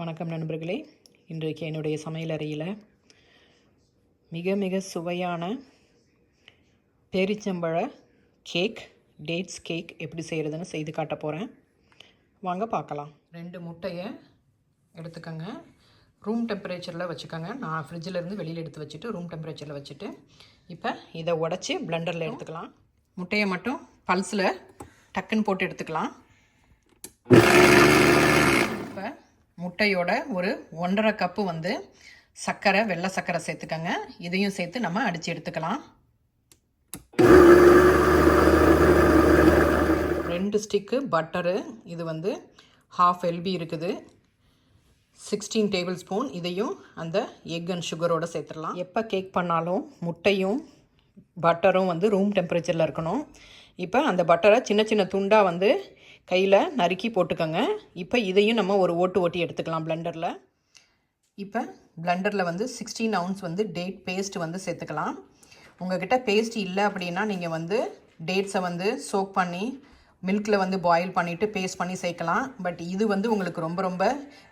வணக்கம் நண்பர்களே. இன்றைக்கு என்னுடைய சமையலறையில் மிக மிக சுவையான பேரிச்சம்பழ கேக் டேட்ஸ் கேக் எப்படி செய்கிறதுன்னு செய்து காட்ட போகிறேன் வாங்க பார்க்கலாம். ரெண்டு முட்டையை எடுத்துக்கோங்க. ரூம் டெம்பரேச்சரில் வச்சுக்கோங்க. நான் ஃப்ரிட்ஜில் இருந்து வெளியில் எடுத்து வச்சுட்டு ரூம் டெம்பரேச்சரில் வச்சுட்டு இப்போ இதை உடச்சி பிளெண்டரில் எடுத்துக்கலாம். முட்டையை மட்டும் பல்ஸில் டக்குன்னு போட்டு எடுத்துக்கலாம். முட்டையோட ஒரு ஒன்றரை கப்பு வந்து சர்க்கரை வெள்ளை சர்க்கரை சேர்த்துக்கோங்க. இதையும் சேர்த்து நம்ம அடித்து எடுத்துக்கலாம். ரெண்டு ஸ்டிக்கு பட்டரு இது வந்து ஹாஃப் எல்பி இருக்குது. சிக்ஸ்டீன் டேபிள் ஸ்பூன் இதையும் அந்த எக் அண்ட் சுகரோடு சேர்த்துடலாம். எப்போ கேக் பண்ணாலும் முட்டையும் பட்டரும் வந்து ரூம் டெம்பரேச்சரில் இருக்கணும். இப்போ அந்த பட்டரை சின்ன சின்ன துண்டாக வந்து கையில் நறுக்கி போட்டுக்கோங்க. இப்போ இதையும் நம்ம ஒரு ஓட்டு ஓட்டி எடுத்துக்கலாம் பிளெண்டரில் இப்போ பிளெண்டரில் வந்து சிக்ஸ்டீன் அவுன்ஸ் வந்து டேட் பேஸ்ட் வந்து சேர்த்துக்கலாம். உங்ககிட்ட பேஸ்ட் இல்லை அப்படின்னா நீங்கள் வந்து டேட்ஸை வந்து சோக் பண்ணி மில்கில் வந்து பாயில் பண்ணிவிட்டு பேஸ்ட் பண்ணி சேர்க்கலாம். பட் இது வந்து உங்களுக்கு ரொம்ப ரொம்ப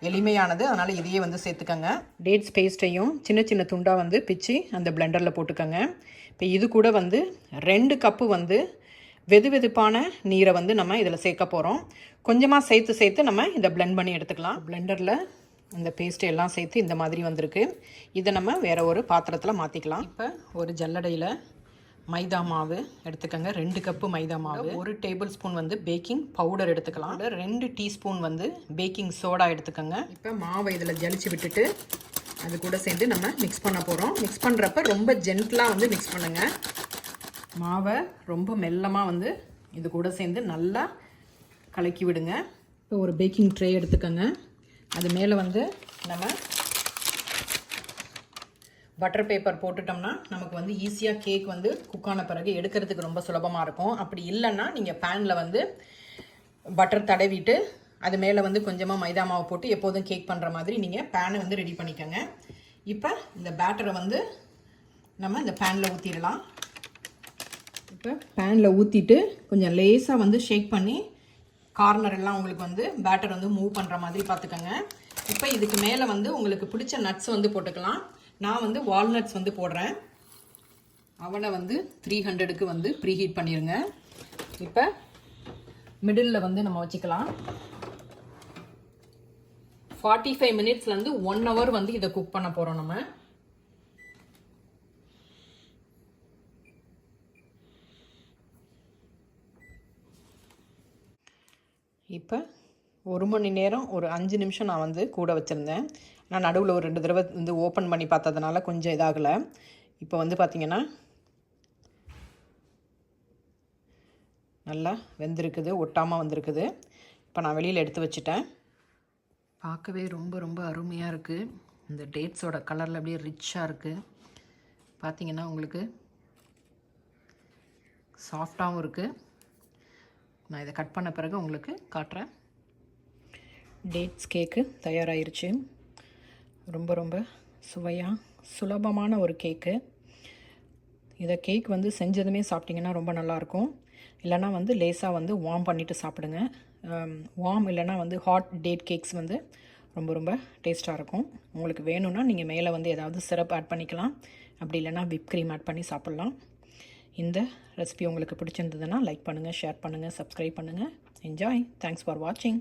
எளிமையானது. அதனால் இதையே வந்து சேர்த்துக்கோங்க. டேட்ஸ் பேஸ்ட்டையும் சின்ன சின்ன துண்டாக வந்து பிச்சு அந்த பிளெண்டரில் போட்டுக்கோங்க. இப்போ இது கூட வந்து ரெண்டு கப்பு வந்து வெது வெதுப்பான நீரை வந்து நம்ம இதில் சேர்க்க போகிறோம் கொஞ்சமாக சேர்த்து சேர்த்து நம்ம இதை பிளெண்ட் பண்ணி எடுத்துக்கலாம். பிளெண்டரில் இந்த பேஸ்ட்டு எல்லாம் சேர்த்து இந்த மாதிரி வந்திருக்கு. இதை நம்ம வேறு ஒரு பாத்திரத்தில் மாற்றிக்கலாம் இப்போ ஒரு ஜல்லடையில் மைதா மாவு எடுத்துக்கோங்க. ரெண்டு கப்பு மைதா மாவு. ஒரு டேபிள் ஸ்பூன் வந்து பேக்கிங் பவுடர் எடுத்துக்கலாம். ரெண்டு டீஸ்பூன் வந்து பேக்கிங் சோடா எடுத்துக்கோங்க. இப்போ மாவை இதில் ஜலிச்சு விட்டுட்டு அது கூட சேர்ந்து நம்ம மிக்ஸ் பண்ண போகிறோம் மிக்ஸ் பண்ணுறப்ப ரொம்ப ஜென்டலாக வந்து மிக்ஸ் பண்ணுங்கள் மாவை ரொம்ப மெல்லமாக வந்து இது கூட சேர்ந்து நல்லா கலக்கி விடுங்க. இப்போ ஒரு பேக்கிங் ட்ரே எடுத்துக்கோங்க. அது மேலே வந்து நம்ம பட்டர் பேப்பர் போட்டுட்டோம்னா நமக்கு வந்து ஈஸியாக கேக் வந்து குக்கான பிறகு எடுக்கிறதுக்கு ரொம்ப சுலபமாக இருக்கும். அப்படி இல்லைன்னா நீங்கள் பேனில் வந்து பட்டர் தடவிட்டு அது மேலே வந்து கொஞ்சமாக மைதா மாவு போட்டு எப்போதும் கேக் பண்ணுற மாதிரி நீங்கள் பேனை வந்து ரெடி பண்ணிக்கோங்க. இப்போ இந்த பேட்டரை வந்து நம்ம இந்த பேனில் ஊற்றிடலாம் இப்போ பேனில் ஊற்றிட்டு கொஞ்சம் லேஸாக வந்து ஷேக் பண்ணி கார்னர் எல்லாம் உங்களுக்கு வந்து பேட்டர் வந்து மூவ் பண்ணுற மாதிரி பார்த்துக்கோங்க. இப்போ இதுக்கு மேலே வந்து உங்களுக்கு பிடிச்ச நட்ஸ் வந்து போட்டுக்கலாம். நான் வந்து வால்நட்ஸ் வந்து போடுறேன். அவனை வந்து த்ரீ ஹண்ட்ரடுக்கு வந்து ப்ரீ ஹீட் பண்ணிடுங்க இப்போ மிடில் வந்து நம்ம வச்சுக்கலாம். ஃபார்ட்டி ஃபைவ் மினிட்ஸ்லேருந்து ஒன் ஹவர் வந்து இதை குக் பண்ண போகிறோம் நம்ம. இப்போ ஒரு மணி நேரம் ஒரு அஞ்சு நிமிஷம் நான் வந்து கூட வச்சுருந்தேன். நான் நடுவில் ஒரு ரெண்டு தடவை வந்து ஓப்பன் பண்ணி பார்த்ததுனால கொஞ்சம் இதாகலை. இப்போ வந்து பார்த்திங்கன்னா நல்லா வெந்திருக்குது ஒட்டாமல் வந்திருக்குது. இப்போ நான் வெளியில் எடுத்து வச்சுட்டேன். பார்க்கவே ரொம்ப ரொம்ப அருமையாக இருக்குது இந்த டேட்ஸோட கலரில் அப்படியே ரிச்சாக இருக்குது பார்த்திங்கன்னா உங்களுக்கு சாஃப்டாகவும் இருக்குது நான் இதை கட் பண்ண பிறகு உங்களுக்கு காட்டுறேன். டேட்ஸ் கேக்கு தயாராகிருச்சு ரொம்ப ரொம்ப சுவையாக சுலபமான ஒரு கேக்கு இதை கேக் வந்து செஞ்சதுமே சாப்பிட்டிங்கன்னா ரொம்ப நல்லாயிருக்கும். இல்லைனா வந்து லேஸாக வந்து வார்ம் பண்ணிவிட்டு சாப்பிடுங்க. வார்ம் இல்லைனா வந்து ஹாட் டேட் கேக்ஸ் வந்து ரொம்ப ரொம்ப டேஸ்ட்டாக இருக்கும். உங்களுக்கு வேணும்னா நீங்கள் மேலே வந்து ஏதாவது சிரப் ஆட் பண்ணிக்கலாம். அப்படி இல்லைனா விப் க்ரீம் ஆட் பண்ணி சாப்பிட்லாம். இந்த ரெசிபி உங்களுக்கு பிடிச்சிருந்ததுன்னா லைக் பண்ணுங்கள் ஷேர் பண்ணுங்கள் சப்ஸ்கிரைப் பண்ணுங்கள் என்ஜாய் தேங்க்ஸ் ஃபார் வாட்சிங்